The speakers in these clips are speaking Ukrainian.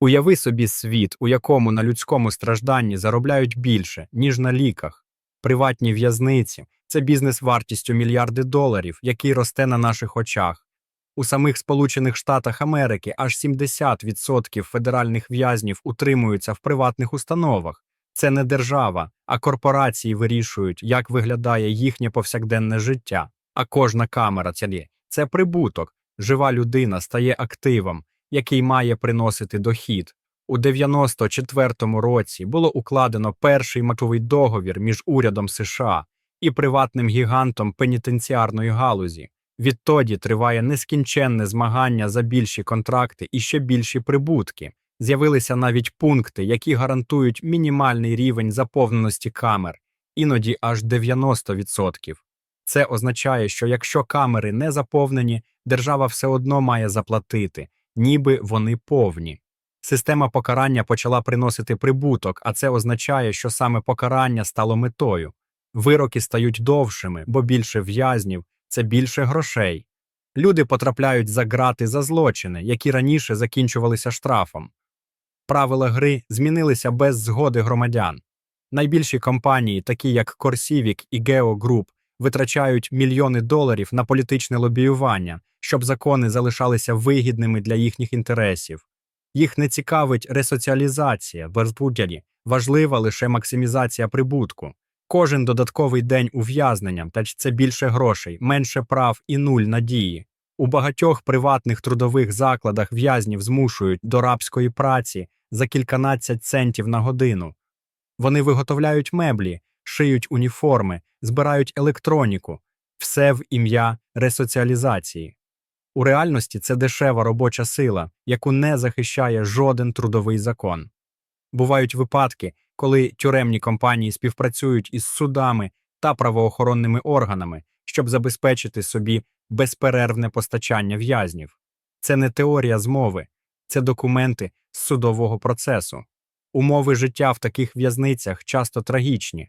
Уяви собі світ, у якому на людському стражданні заробляють більше, ніж на ліках. Приватні в'язниці це бізнес вартістю мільярди доларів, який росте на наших очах. У самих Сполучених Штатах Америки аж 70% федеральних в'язнів утримуються в приватних установах. Це не держава, а корпорації вирішують, як виглядає їхнє повсякденне життя. А кожна камера це. Це прибуток. Жива людина стає активом, який має приносити дохід. У 94-му році було укладено перший матовий договір між урядом США і приватним гігантом пенітенціарної галузі. Відтоді триває нескінченне змагання за більші контракти і ще більші прибутки. З'явилися навіть пункти, які гарантують мінімальний рівень заповненості камер, іноді аж 90%. Це означає, що якщо камери не заповнені, держава все одно має заплатити, ніби вони повні. Система покарання почала приносити прибуток, а це означає, що саме покарання стало метою. Вироки стають довшими, бо більше в'язнів це більше грошей. Люди потрапляють за ґрати за злочини, які раніше закінчувалися штрафом. Правила гри змінилися без згоди громадян. Найбільші компанії, такі як Корсівік і Geo Group, витрачають мільйони доларів на політичне лобіювання, щоб закони залишалися вигідними для їхніх інтересів. Їх не цікавить ресоціалізація, безпутялі, важлива лише максимізація прибутку. Кожен додатковий день ув'язнення, та це більше грошей, менше прав і нуль надії. У багатьох приватних трудових закладах в'язнів змушують до рабської праці за кільканадцять центів на годину. Вони виготовляють меблі, шиють уніформи, збирають електроніку, все в ім'я ресоціалізації. У реальності це дешева робоча сила, яку не захищає жоден трудовий закон. Бувають випадки, коли тюремні компанії співпрацюють із судами та правоохоронними органами, щоб забезпечити собі безперервне постачання в'язнів. Це не теорія змови, це документи з судового процесу. Умови життя в таких в'язницях часто трагічні: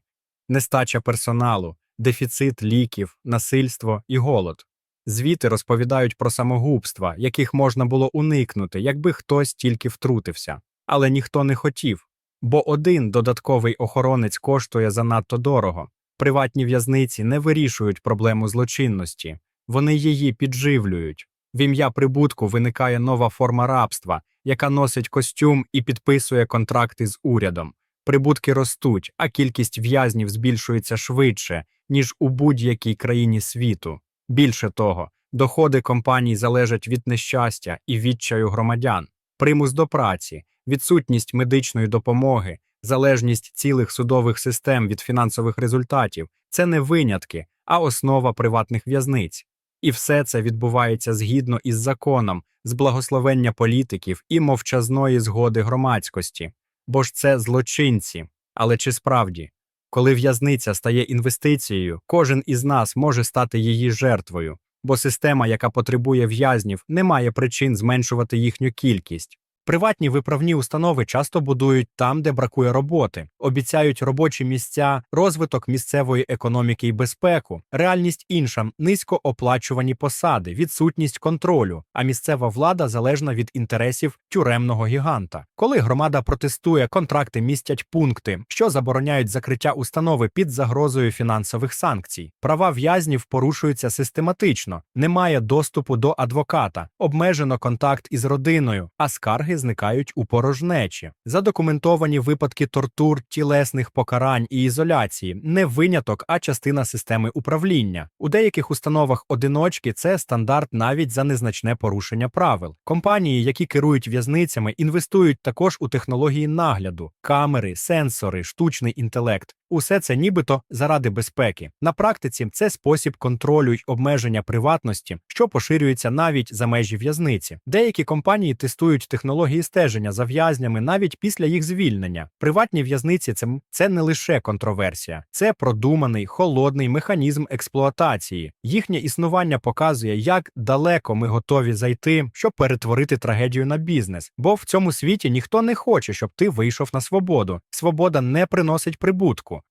нестача персоналу, дефіцит ліків, насильство і голод. Звіти розповідають про самогубства, яких можна було уникнути, якби хтось тільки втрутився. Але ніхто не хотів, бо один додатковий охоронець коштує занадто дорого. Приватні в'язниці не вирішують проблему злочинності, вони її підживлюють. В ім'я прибутку виникає нова форма рабства, яка носить костюм і підписує контракти з урядом. Прибутки ростуть, а кількість в'язнів збільшується швидше, ніж у будь-якій країні світу. Більше того, доходи компаній залежать від нещастя і відчаю громадян, примус до праці, відсутність медичної допомоги, залежність цілих судових систем від фінансових результатів це не винятки, а основа приватних в'язниць. І все це відбувається згідно із законом, з благословення політиків і мовчазної згоди громадськості. Бо ж це злочинці. Але чи справді? Коли в'язниця стає інвестицією, кожен із нас може стати її жертвою, бо система, яка потребує в'язнів, не має причин зменшувати їхню кількість. Приватні виправні установи часто будують там, де бракує роботи, обіцяють робочі місця, розвиток місцевої економіки і безпеку. Реальність інша низько оплачувані посади, відсутність контролю, а місцева влада залежна від інтересів тюремного гіганта. Коли громада протестує, контракти містять пункти, що забороняють закриття установи під загрозою фінансових санкцій. Права в'язнів порушуються систематично, немає доступу до адвоката, обмежено контакт із родиною, а скарги зникають у порожнечі. Задокументовані випадки тортур, тілесних покарань і ізоляції не виняток, а частина системи управління. У деяких установах одиночки це стандарт навіть за незначне порушення правил. Компанії, які керують в'язницями, інвестують також у технології нагляду, камери, сенсори, штучний інтелект. Усе це нібито заради безпеки. На практиці це спосіб контролю й обмеження приватності, що поширюється навіть за межі в'язниці. Деякі компанії тестують технології стеження за в'язнями навіть після їх звільнення. Приватні в'язниці це, це не лише контроверсія, це продуманий холодний механізм експлуатації. Їхнє існування показує, як далеко ми готові зайти, щоб перетворити трагедію на бізнес. Бо в цьому світі ніхто не хоче, щоб ти вийшов на свободу. Свобода не приносить прибутку.